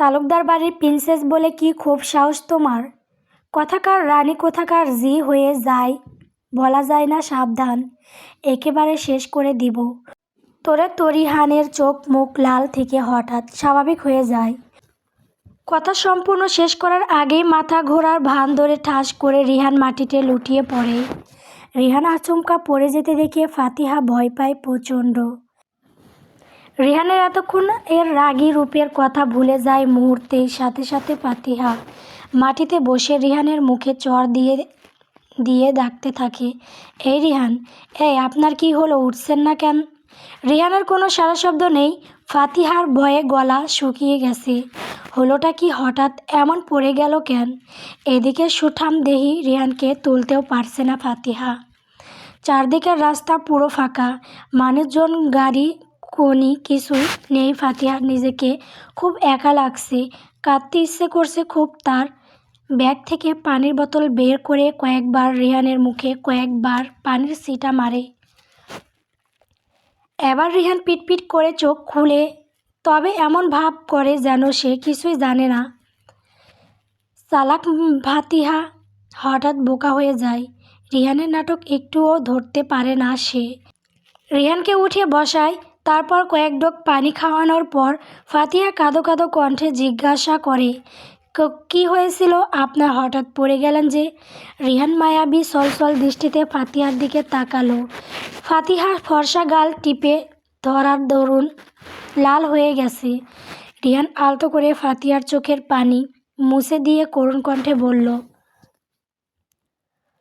তালুকদার বাড়ির প্রিন্সেস বলে কি খুব সাহস তোমার? কথাকার রানী কোথাকার জি হয়ে যায়, বলা যায় না সাবধান, একেবারে শেষ করে দিব। তোরে তরিহানের চোখ মুখ লাল থেকে হঠাৎ স্বাভাবিক হয়ে যায়। কথা সম্পূর্ণ শেষ করার আগেই মাথা ঘোরার ভান ধরে ঠাস করে রিহান মাটিতে লুটিয়ে পড়ে। রিহান আচমকা পড়ে যেতে দেখে ফাতিহা ভয় পায় প্রচণ্ড। রিহানের এতক্ষণ এর রাগী রূপের কথা ভুলে যায় মুহূর্তেই সাথে সাথে ফাতিহা মাটিতে বসে রিহানের মুখে চর দিয়ে দিয়ে ডাকতে থাকে, এই রিহান, এই আপনার কি হলো, উঠছেন না কেন? রিহানের কোনো সারা শব্দ নেই, ফাতিহার ভয়ে গলা শুকিয়ে গেছে। হলোটা কি হঠাৎ এমন পড়ে গেল কেন? এদিকে সুঠাম দেহি রিহানকে তুলতেও পারছে না ফাতিহা। চারদিকের রাস্তা পুরো ফাঁকা, মানুষজন গাড়ি কোনি কিছু নেই ফাতিহার নিজেকে খুব একা লাগছে, কাঁদতে ইচ্ছে করছে খুব তার। ব্যাগ থেকে পানির বোতল বের করে কয়েকবার রিহানের মুখে কয়েকবার পানির সিটা মারে। এবার রিহান পিটপিট করে চোখ খুলে, তবে এমন ভাব করে যেন সে কিছুই জানে না। চালাক ভাতিহা হঠাৎ বোকা হয়ে যায়। রিহানের নাটক একটুও ধরতে পারে না সে। রিহানকে উঠে বসায় তারপর কয়েক ডোক পানি খাওয়ানোর পর ফাতিয়া কাঁদো কাঁদো কণ্ঠে জিজ্ঞাসা করে, "ক- হয়েছিল? আপনার হঠাৎ পড়ে গেলেন যে? রিহান মায়াবী সলসল দৃষ্টিতে ফাতিহার দিকে তাকালো। ফাতিহা ফর্সা গাল টিপে ধরার দরুন লাল হয়ে গেছে। রিহান আলতো করে ফাতিহার চোখের পানি মুছে দিয়ে করুণ কণ্ঠে বলল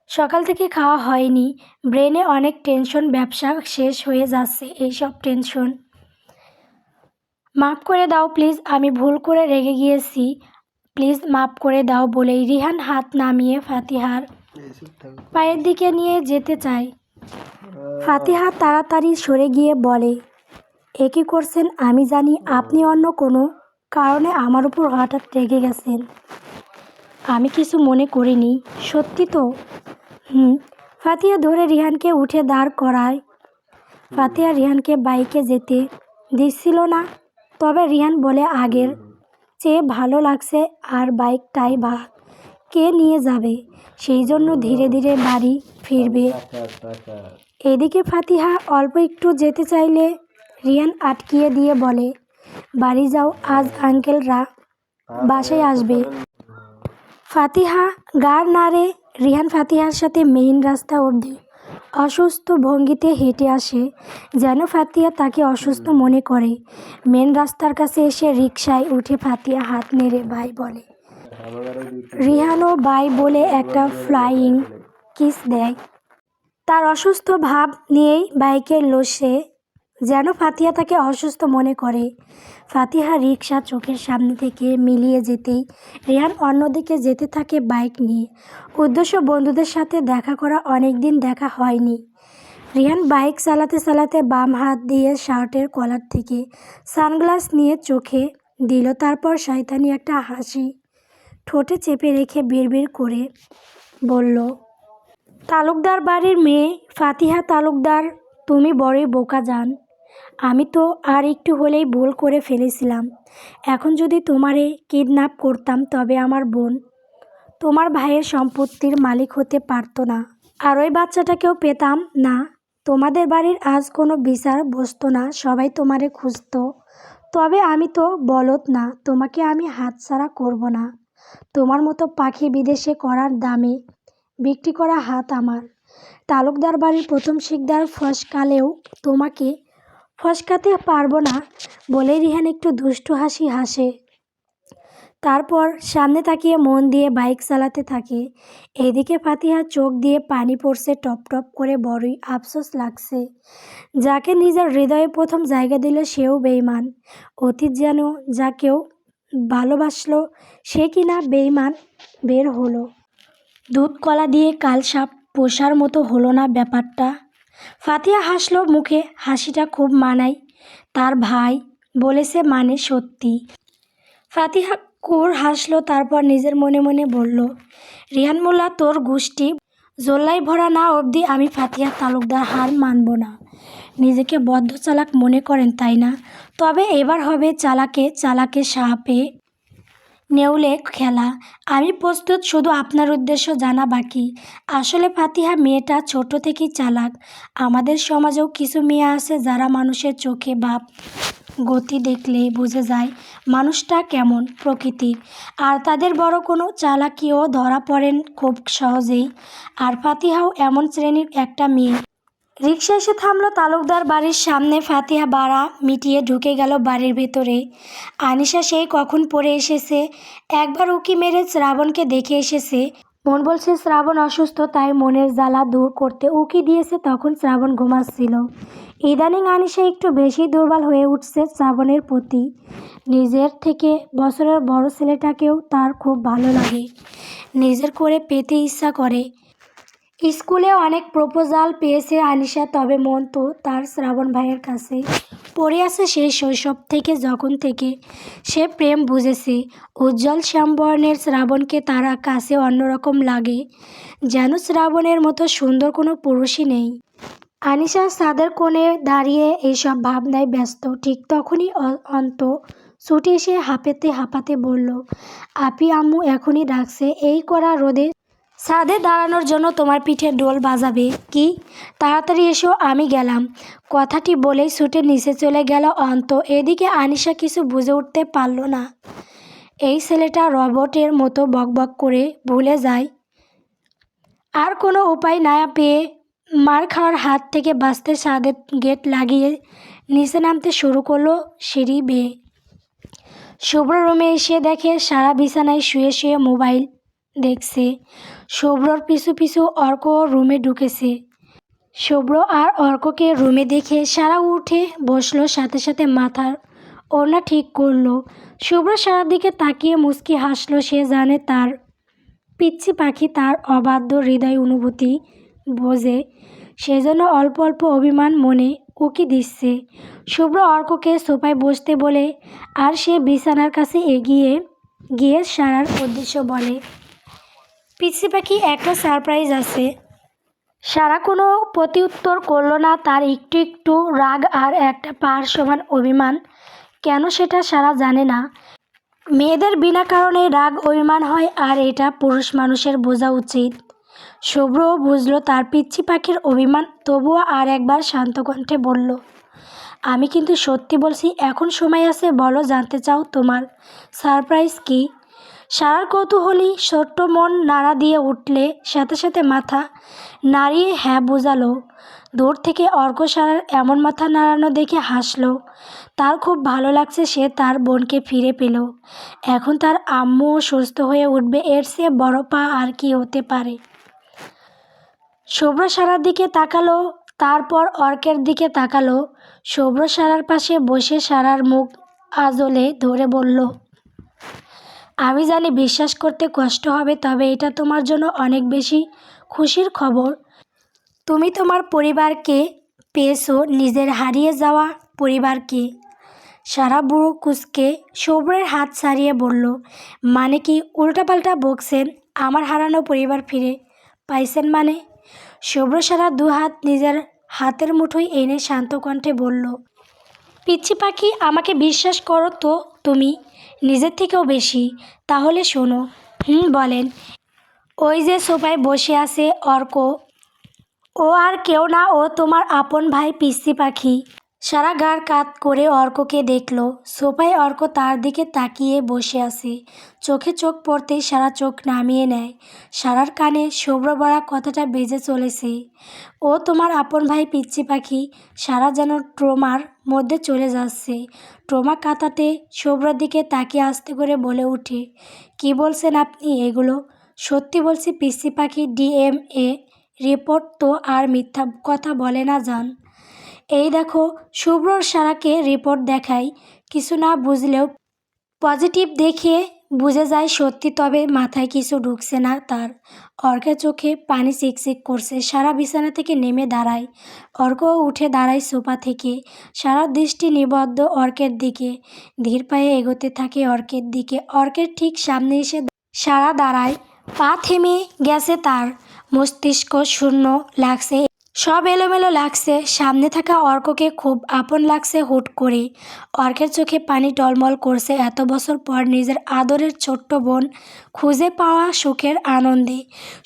সকাল থেকে খাওয়া হয়নি। ব্রেনে অনেক টেনশন, ব্যবসা শেষ হয়ে যাচ্ছে, এইসব টেনশন। মাফ করে দাও, প্লিজ, আমি ভুল করে রেগে গিয়েছি। প্লিজ, মাফ করে দাও বলেই রিহান হাত নামিয়ে ফাতিহার পায়ের দিকে নিয়ে যেতে চায়। ফাতিহা তাড়াতাড়ি সরে গিয়ে বলে, এ কী করছেন? আমি জানি আপনি অন্য কোনো কারণে আমার উপর হঠাৎ রেগে গেছেন। আমি কিছু মনে করিনি। সত্যি তো? হুম। ফাতিহা ধরে রিহানকে উঠে দাঁড় করায়। ফাতিহা রিহানকে বাইকে যেতে দিচ্ছিল না। তবে রিহান বলে, আগের চেয়ে ভালো লাগছে আর বাইকটাই বা কে নিয়ে যাবে? সেই জন্য ধীরে ধীরে বাড়ি ফিরবে। এদিকে ফাতিহা অল্প একটু যেতে চাইলে রিয়ান আটকিয়ে দিয়ে বলে, বাড়ি যাও, আজ আঙ্কেলরা বাসায় আসবে। ফাতিহা গার নাড়ে রিহান ফাতিহার সাথে মেইন রাস্তা অবধি অসুস্থ ভঙ্গিতে হেঁটে আসে, যেন ফাতিয়া তাকে অসুস্থ মনে করে। মেন রাস্তার কাছে এসে রিকশায় উঠে ফাতিয়া হাত নেড়ে ভাই বলে রিহানও বাই বলে একটা ফ্লাইং কিস দেয়। তার অসুস্থ ভাব নিয়েই বাইকের লোসে যেন ফাতিহা তাকে অসুস্থ মনে করে। ফাতিহা রিক্সা চোখের সামনে থেকে মিলিয়ে যেতেই রেহান অন্যদিকে যেতে থাকে বাইক নিয়ে। উদ্দেশ্য বন্ধুদের সাথে দেখা করা অনেক দিন দেখা হয়নি। রিহান বাইক চালাতে চালাতে বাম হাত দিয়ে শার্টের কলার থেকে সানগ্লাস নিয়ে চোখে দিল, তারপর শয়তানি একটা হাসি ঠোঁটে চেপে রেখে বিড়বিড় করে বলল, তালুকদার বাড়ির মেয়ে, ফাতিহা তালুকদার, তুমি বড়ই বোকা যান আমি তো আর একটু হলেই ভুল করে ফেলেছিলাম। এখন যদি তোমারে কিডন্যাপ করতাম তবে আমার বোন, তোমার ভাইয়ের সম্পত্তির মালিক হতে পারতো না। আর ওই বাচ্চাটাকেও পেতাম না। তোমাদের বাড়ির আজ কোনো বিচার বসতো না, সবাই তোমারে খুঁজতো। তবে আমি তো বলত না, তোমাকে আমি হাতছাড়া করব না। তোমার মতো পাখি বিদেশে করার দামে বিক্রি করা হাত আমার। তালুকদার বাড়ির প্রথম শিকদার ফসকালেও তোমাকে ফসকাতে পারব না বলে রিহান একটু দুষ্টু হাসি হাসে। তারপর সামনে তাকিয়ে মন দিয়ে বাইক চালাতে থাকে। এদিকে ফাতিহা চোখ দিয়ে পানি পড়ছে, টপ টপ করে বড়ই আফসোস লাগছে। যাকে নিজের হৃদয়ে প্রথম জায়গা দিল সেও বেইমান অতীত যেন যাকেও ভালোবাসলো সে কিনা বেইমান বের হলো। দুধ কলা দিয়ে কাল সাপ পোষার মতো হলো না ব্যাপারটা। ফাতিয়া হাসলো মুখে, হাসিটা খুব মানায়। তার ভাই বলেছে মানে সত্যি। ফাতিহা কুর হাসলো, তারপর নিজের মনে মনে বলল রিহান মোল্লা, তোর গোষ্ঠী জোল্লাই ভরা না অবধি আমি ফাতিহা তালুকদার হার মানব না। নিজেকে বদ্ধ চালাক মনে করেন, তাই না? তবে এবার হবে চালাকে চালাকে সাপে নেউলে খেলা। আমি প্রস্তুত, শুধু আপনার উদ্দেশ্য জানা বাকি। আসলে ফাতিহা মেয়েটা ছোট থেকেই চালাক। আমাদের সমাজেও কিছু মেয়ে আছে যারা মানুষের চোখে বাপ গতি দেখলে বুঝে যায় মানুষটা কেমন প্রকৃতির আর তাদের বড় কোনো চালাকিও ধরা পড়েন খুব সহজেই। আর ফাতিহাও এমন শ্রেণির একটা মেয়ে। রিক্সা এসে থামলো তালুকদার বাড়ির সামনে। ফাতিহা বাড়া মিটিয়ে ঢুকে গেল বাড়ির ভেতরে। আনিশা সেই কখন পড়ে এসেছে। একবার উকি মেরে শ্রাবণকে দেখে এসেছে। মন বলছে, শ্রাবণ অসুস্থ, তাই মনের জ্বালা দূর করতে উকি দিয়েছে। তখন শ্রাবণ ঘুমাচ্ছিল। ইদানিং আনিশা একটু বেশি দুর্বল হয়ে উঠছে শ্রাবণের প্রতি। নিজের থেকে বছরের বড় ছেলেটাকেও তার খুব ভালো লাগে। নিজের করে পেতে ইচ্ছা করে। স্কুলে অনেক প্রপোজাল পেয়েছে আনিশা, তবে মন তো তার শ্রাবণ ভাইয়ের কাছে পড়ে আছে সেই শৈশব থেকে, যখন থেকে সে প্রেম বুঝেছে। উজ্জ্বল শ্যামবর্ণের শ্রাবণকে তার কাছে অন্যরকম লাগে, যেন শ্রাবণের মতো সুন্দর কোনো পুরুষই নেই। আনিশা সাদের কোণে দাঁড়িয়ে এইসব ভাবনায় ব্যস্ত। ঠিক তখনই অন্ত ছুটে এসে হাঁপাতে হাঁপাতে বলল, আপি, আম্মু এখনই ডাকছে, এই করা রোদে ছাদে দাঁড়ানোর জন্য তোমার পিঠে ডোল বাজাবে, কি? তাড়াতাড়ি এসো, আমি গেলাম। কথাটি বলেই ছুটে নিচে চলে গেল অন্ত। এদিকে আনিশা কিছু বুঝে উঠতে পারল না। এই ছেলেটা রবটের মতো বকবক করে ভুলে যায়। আর কোনো উপায় না পেয়ে মার খাওয়ার হাত থেকে বাঁচতে ছাদের গেট লাগিয়ে নিচে নামতে শুরু করল সিঁড়ি বেয়ে। শুভ্র রুমে এসে দেখে সারা বিছানায় শুয়ে শুয়ে মোবাইল দেখছে। শুভ্রর পিছু পিছু অর্ক রুমে ঢুকেছে। শুভ্র আর অর্ককে রুমে দেখে সারা উঠে বসল সাথে সাথে মাথার ওড়না ঠিক করল। শুভ্র সারার দিকে তাকিয়ে মুচকি হাসলো, সে জানে তার পিচ্ছি পাখি তার অবাধ্য হৃদয় অনুভূতি বোঝে। সেজন্য অল্প অল্প অভিমান মনে উকি দিচ্ছে। শুভ্র অর্ককে সোফায় বসতে বলে, আর সে বিছানার কাছে এগিয়ে গিয়ে সারার উদ্দেশ্য বলে পিচ্ছি পাখি একটা সারপ্রাইজ আছে। সারা কোনো প্রতিউত্তর করল না, তার একটু একটু রাগ আর একটা পার সমান অভিমান। কেন সেটা সারা জানে না। মেয়েদের বিনা কারণে রাগ, অভিমান হয় আর এটা পুরুষ মানুষের বোঝা উচিত। শুভ্রও বুঝলো তার পিচ্ছি পাখির অভিমান, তবুও আর একবার শান্ত কণ্ঠে বলল, আমি কিন্তু সত্যি বলছি, এখন সময় আছে, বলো জানতে চাও তোমার। সারপ্রাইজ কি? সারার কৌতূহলী ছোট্ট মন নাড়া দিয়ে উঠলে সাথে সাথে মাথা নাড়িয়ে হ্যাঁ বোঝালো। দূর থেকে অর্ক সারার এমন মাথা নাড়ানো দেখে হাসলো। তার খুব ভালো লাগছে সে তার বোনকে ফিরে পেল। এখন তার আম্মুও সুস্থ হয়ে উঠবে, এর চেয়ে বড় পা আর কি হতে পারে। শুভ্র সারার দিকে তাকালো, তারপর অর্কের দিকে তাকালো। শুভ্র সারার পাশে বসে সারার মুখ আজলে ধরে বলল আমি জানি বিশ্বাস করতে কষ্ট হবে, তবে এটা তোমার জন্য অনেক বেশি খুশির খবর। তুমি তোমার পরিবারকে পেয়েছ, নিজের হারিয়ে যাওয়া পরিবারকে। সারা বুড়ো কুচকে শুভ্রের হাত ছাড়িয়ে বলল মানে কি উল্টাপাল্টা বকছেন? আমার হারানো পরিবার ফিরে পাইছেন মানে? শুভ্র সারা দু হাত নিজের হাতের মুঠোয় এনে শান্ত কণ্ঠে বলল পিচ্ছি পাখি, আমাকে বিশ্বাস করো তো তুমি। নিজের থেকেও বেশি। তাহলে শোনো, হুম, বলেন। ওই যে সোফায় বসে আছে অর্ক। ও আর কেউ না, ও তোমার আপন ভাই, পিসি পাখি। সারা গার কাত করে অর্ককে দেখল। সোফায় অর্ক তার দিকে তাকিয়ে বসে আছে। চোখে চোখ পড়তেই সারা চোখ নামিয়ে নেয়। সারার কানে শুভ্র বড়া কথাটা বেজে চলেছে। ও তোমার আপন ভাই পিচ্ছি পাখি, সারা যেন ট্রোমার মধ্যে চলে যাচ্ছে। ট্রোমা কাতাতে শুভ্রর দিকে তাকিয়ে আস্তে করে বলে উঠে কি বলছেন আপনি এগুলো? সত্যি বলছি পিচ্ছি পাখি ডিএমএ রিপোর্ট তো আর মিথ্যা কথা বলে না যান এই দেখো শুভ্রর সারাকে রিপোর্ট দেখাই। কিছু না বুঝলেও পজিটিভ দেখে বুঝে যায় সত্যি, তবে মাথায় কিছু ঢুকছে না তার। অর্কের চোখে পানি চিকচিক করছে, সারা বিছানা থেকে নেমে দাঁড়ায়। অর্ক উঠে দাঁড়ায় সোফা থেকে। সারা দৃষ্টি নিবদ্ধ অর্কের দিকে। ধীর পায়ে এগোতে থাকে অর্কের দিকে। অর্কের ঠিক সামনে এসে সারা দাঁড়ায়। পা থেমে গেছে তার। মস্তিষ্ক শূন্য লাগছে সব এলোমেলো লাগছে। সামনে থাকা অর্ককে খুব আপন লাগছে হুট করে অর্কের চোখে পানি টলমল করছে এত বছর পর নিজের আদরের ছোট্ট বোন খুঁজে পাওয়া সুখের আনন্দে।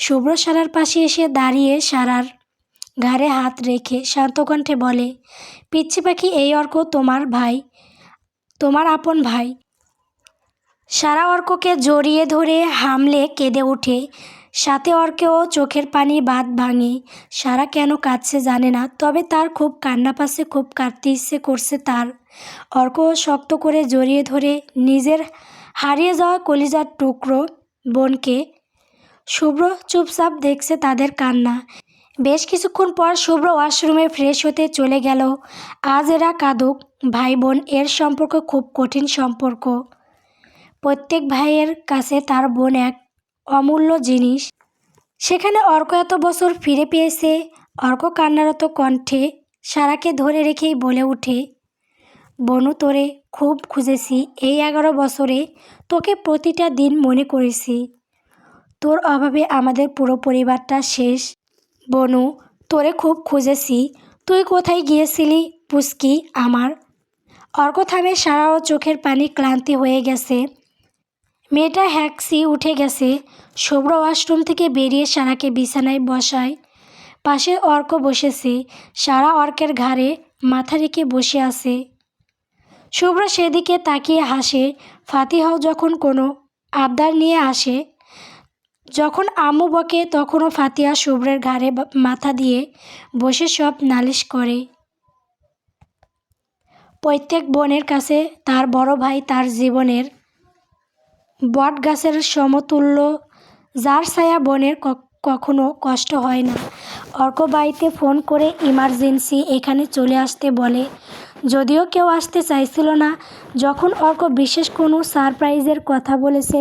শুভ্র সারার পাশে এসে দাঁড়িয়ে সারার ঘাড়ে হাত রেখে শান্ত কণ্ঠে বলে, পিচ্ছি পাখি, এই অর্ক তোমার ভাই, তোমার আপন ভাই। সারা অর্ককে জড়িয়ে ধরে হামলে কেঁদে ওঠে সাথে অর্কেও চোখের পানি বাদ ভাঙে। সারা কেন কাঁদছে জানে না, তবে তার খুব কান্না পাচ্ছে, খুব কাঁদতে ইচ্ছে করছে তার। অর্কও শক্ত করে জড়িয়ে ধরে নিজের হারিয়ে যাওয়া কলিজার টুকরো বোনকে। শুভ্র চুপচাপ দেখছে তাদের কান্না। বেশ কিছুক্ষণ পর শুভ্র ওয়াশরুমে ফ্রেশ হতে চলে গেল। আজ এরা কাঁদুক ভাই বোন এর সম্পর্ক খুব কঠিন সম্পর্ক। প্রত্যেক ভাইয়ের কাছে তার বোন এক অমূল্য জিনিস। সেখানে অর্ক এত বছর ফিরে পেয়েছে, অর্ক কান্নারত কণ্ঠে সারাকে ধরে রেখেই বলে ওঠে, বনু, তোরে খুব খুঁজেছি, এই এগারো বছরে তোকে প্রতিটা দিন মনে করেছি। তোর অভাবে আমাদের পুরো পরিবারটা শেষ। বনু, তোরে খুব খুঁজেছি, তুই কোথায় গিয়েছিলি পুস্কি আমার? অর্ক থামে সারাও চোখের পানি ক্লান্তি হয়ে গেছে। মেয়েটা হ্যাক্সি, উঠে গেছে। শুভ্র ওয়াশরুম থেকে বেরিয়ে সারাকে বিছানায় বসায়। পাশে অর্ক বসেছে। সারা অর্কের ঘাড়ে মাথা রেখে বসে আছে। শুভ্র সেদিকে তাকিয়ে হাসে। ফাতিহাও যখন কোনো আবদার নিয়ে আসে, যখন আম্মু বকে, তখনও ফাতিহা শুভ্রের ঘাড়ে মাথা দিয়ে বসে সব নালিশ করে। প্রত্যেক বোনের কাছে তার বড় ভাই তার জীবনের বট গাছের সমতুল্য, যার ছায়া বনের কখনো কষ্ট হয় না। অর্ক বাড়িতে ফোন করে ইমার্জেন্সি এখানে চলে আসতে বলে। যদিও কেউ আসতে চাইছিল না, যখন অর্ক বিশেষ কোনো সারপ্রাইজের কথা বলেছে,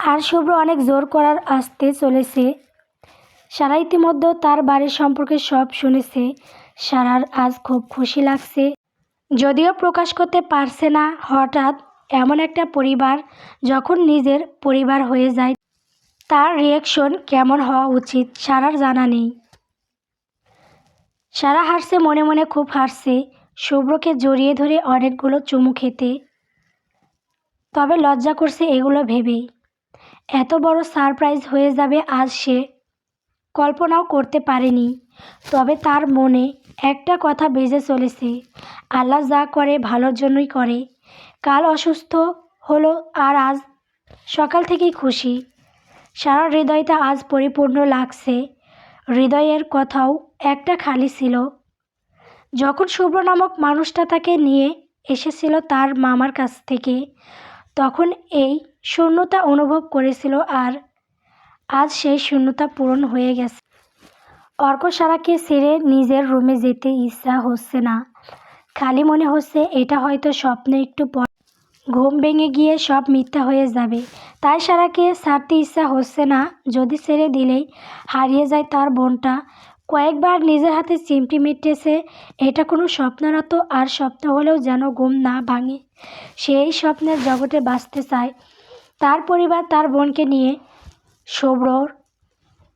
আর শুভ্র অনেক জোর করার আসতে চলেছে। সারা ইতিমধ্যে তার বাড়ির সম্পর্কে সব শুনেছে। সারার আজ খুব খুশি লাগছে। যদিও প্রকাশ করতে পারছে না, হঠাৎ এমন একটা পরিবার, যখন নিজের পরিবার হয়ে যায়, তার রিয়াকশন কেমন হওয়া উচিত সারার জানা নেই। সারা হাসছে, মনে মনে খুব হাসছে। শুভ্রকে জড়িয়ে ধরে অনেকগুলো চুমু খেতে। তবে লজ্জা করছে এগুলো ভেবেই। এত বড় সারপ্রাইজ হয়ে যাবে আজ সে। কল্পনাও করতে পারেনি। তবে তার মনে একটা কথা বেজে চলেছে। আল্লাহ যা করে ভালোর জন্যই করে। কাল অসুস্থ হলো আর আজ সকাল থেকেই খুশি। সারা হৃদয়টা আজ পরিপূর্ণ লাগছে। হৃদয়ের কথাও একটা খালি ছিল। যখন শুভ্র নামক মানুষটা তাকে নিয়ে এসেছিল তার মামার কাছ থেকে, তখন এই শূন্যতা অনুভব করেছিল আর আজ সেই শূন্যতা পূরণ হয়ে গেছে। অর্ক সারাকে ছেড়ে নিজের রুমে যেতে ইচ্ছা হচ্ছে না। খালি মনে হচ্ছে এটা হয়তো স্বপ্নে একটু ঘুম ভেঙে গিয়ে সব মিথ্যা হয়ে যাবে। তাই সারাকে ছাড়তে ইচ্ছা হচ্ছে না, যদি ছেড়ে দিলেই হারিয়ে যায় তার বোনটা। কয়েকবার নিজের হাতে চিমটি মিটেছে, এটা কোনো স্বপ্ন না তো আর স্বপ্ন হলেও যেন ঘুম না ভাঙে। সেই স্বপ্নের জগতে বাঁচতে চায়। তার পরিবার তার বোনকে নিয়ে শুভ্রর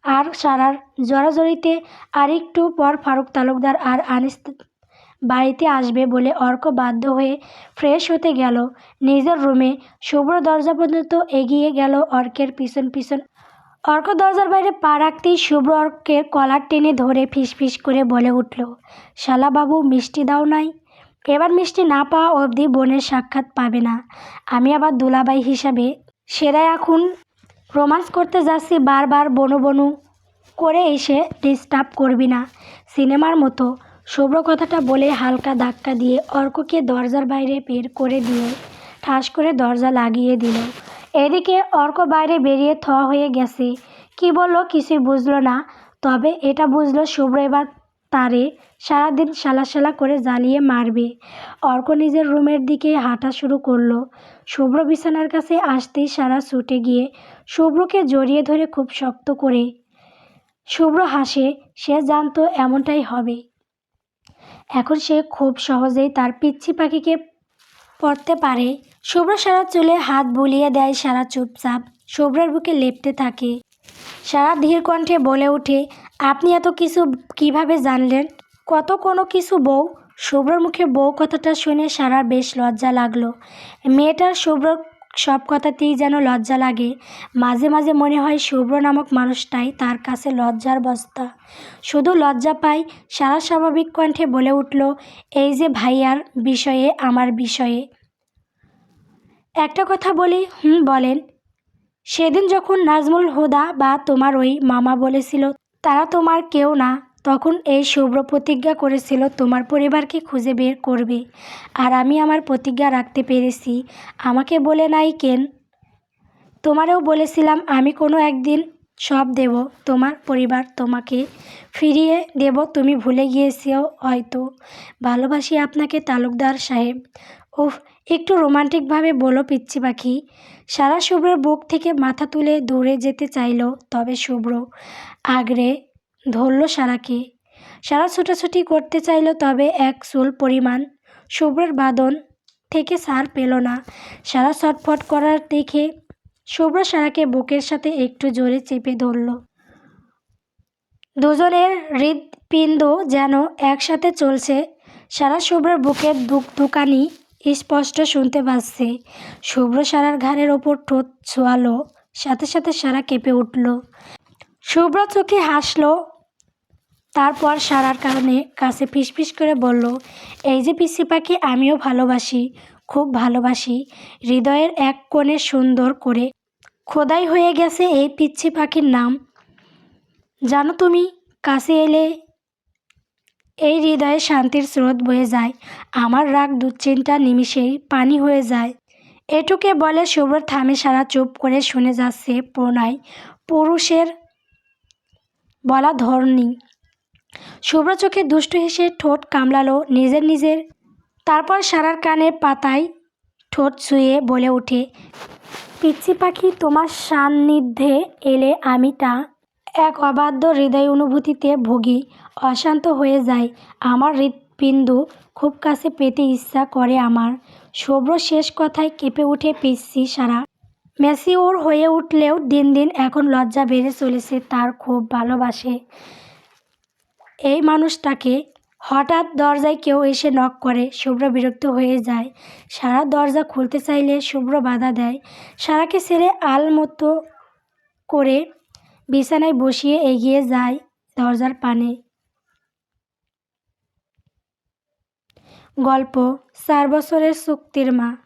আর সারার জড়াজড়িতে আর একটু পর ফারুক তালুকদার আর আনিস বাড়িতে আসবে বলে অর্ক বাধ্য হয়ে ফ্রেশ হতে গেল। নিজের রুমে শুভ্র দরজা পর্যন্ত এগিয়ে গেল অর্কের পিছন পিছন। অর্ক দরজার বাইরে পা রাখতেই শুভ্র অর্কের কলার টেনে ধরে ফিসফিস করে বলে উঠল শালাবাবু মিষ্টি দাও নাই। এবার মিষ্টি না পাওয়া অবধি বোনের সাক্ষাৎ পাবে না। আমি আবার দুলাবাই হিসাবে সেরা এখন। রোমান্স করতে যাচ্ছি বারবার বনু বনু করে এসে ডিস্টার্ব করবি না। সিনেমার মতো শুভ্র কথাটা বলে হালকা ধাক্কা দিয়ে অর্ককে দরজার বাইরে বের করে দিয়ে ঠাস করে দরজা লাগিয়ে দিল। এদিকে অর্ক বাইরে বেরিয়ে থ হয়ে গেছে। কি বলল কিছুই বুঝলো না, তবে এটা বুঝলো শুভ্র এবার তারে সারাদিন শালা করে জ্বালিয়ে মারবে। অর্ক নিজের রুমের দিকে হাঁটা শুরু করল। শুভ্র বিছানার কাছে আসতেই সারা ছুটে গিয়ে শুভ্রকে জড়িয়ে ধরে খুব শক্ত করে। শুভ্র হাসে, সে জানতো এমনটাই হবে। এখন সে খুব সহজেই তার পিচ্ছি পাখিকে পড়তে পারে। শুভ্র সারা চুলে হাত বুলিয়ে দেয় সারা চুপচাপ। শুভ্রের বুকে লেপতে থাকে। সারা ধীর কণ্ঠে বলে ওঠে, আপনি এত কিছু কীভাবে জানলেন? কত কোনো কিছু বউ? শুভ্রর মুখে বউ কথাটা শুনে সারার বেশ লজ্জা লাগল। মেয়েটার শুভ্রর সব কথাতেই যেন লজ্জা লাগে। মাঝে মাঝে মনে হয় শুভ্র নামক মানুষটাই তার কাছে লজ্জার বস্তা। শুধু লজ্জা পাই, সারা স্বাভাবিক কণ্ঠে বলে উঠল, এই যে ভাইয়ার বিষয়ে, আমার বিষয়ে। একটা কথা বলি, হুম, বলেন। সেদিন যখন নাজমুল হুদা বা তোমার ওই মামা বলেছিল, তারা তোমার কেউ না। তখন এই শুভ্র প্রতিজ্ঞা করেছিল, তোমার পরিবারকে খুঁজে বের করবে। আর আমি আমার প্রতিজ্ঞা রাখতে পেরেছি। আমাকে বলে নাই কেন? তোমারেও বলেছিলাম, আমি কোনো একদিন সব দেব। তোমার পরিবার তোমাকে ফিরিয়ে দেব, তুমি ভুলে গিয়েছিও হয়তো। ভালোবাসি আপনাকে, তালুকদার সাহেব। উফ, একটু রোমান্টিকভাবে বলো পিচ্ছি পাখি। সারা শুভ্রর বুক থেকে মাথা তুলে দূরে যেতে চাইল, তবে শুভ্র আগড়ে ধরল সারাকে। সারা ছোটাছুটি করতে চাইল তবে এক চুল পরিমাণ। শুভ্রের বাদন থেকে সার পেল না। সারা ছটফট করার দেখে শুভ্র সারাকে বুকের সাথে একটু জোরে চেপে ধরল। দুজনের হৃদপিণ্ড যেন একসাথে চলছে। সারা শুভ্রের বুকের দুক দুকানি স্পষ্ট শুনতে পাচ্ছে। শুভ্র সারার ঘাড়ের ওপর ঠোঁট ছোয়ালো, সাথে সাথে সারা কেঁপে উঠল। শুভ্র চোখে হাসলো তারপর সারার কারণে কাছে ফিসফিস করে বলল, এই যে পিসি পাখি, আমিও ভালোবাসি, খুব ভালোবাসি। হৃদয়ের এক কোণে সুন্দর করে খোদাই হয়ে গেছে এই পিচ্ছি পাখির নাম। জানো তুমি, কাছে এলে এই হৃদয়ে শান্তির স্রোত বয়ে যায়, আমার রাগ দুশ্চিন্তা নিমিষেই পানি হয়ে যায়। এটুকে বলে শুভ্র থামে সারা চুপ করে শুনে যাচ্ছে প্রণয়। পুরুষের বলা ধরনি শুভ্র চোখে দুষ্টু হেসে ঠোঁট কামড়ালো নিজের নিজের। তারপর সারার কানে পাতায় ঠোঁট ছুঁয়ে বলে ওঠে পিচ্ছি পাখি তোমার সান্নিধ্যে এলে আমি তা এক অবাধ্য হৃদয় অনুভূতিতে ভুগি, অশান্ত হয়ে যায়। আমার হৃৎপিণ্ড খুব কাছে পেতে ইচ্ছা করে আমার। শুভ্র শেষ কথায় কেঁপে উঠে পিচ্ছি সারা। ম্যাসিওর হয়ে উঠলেও দিন দিন এখন লজ্জা বেড়ে চলেছে, তার খুব ভালোবাসে। এই মানুষটাকে হঠাৎ দরজায় কেউ এসে নক করে, শুভ্র বিরক্ত হয়ে যায়। সারা দরজা খুলতে চাইলে শুভ্র বাধা দেয়। সারাকে ছেড়ে আল মতো করে বিছানায় বসিয়ে এগিয়ে যায় দরজার পানে। গল্প, চার বছরের চুক্তির মা।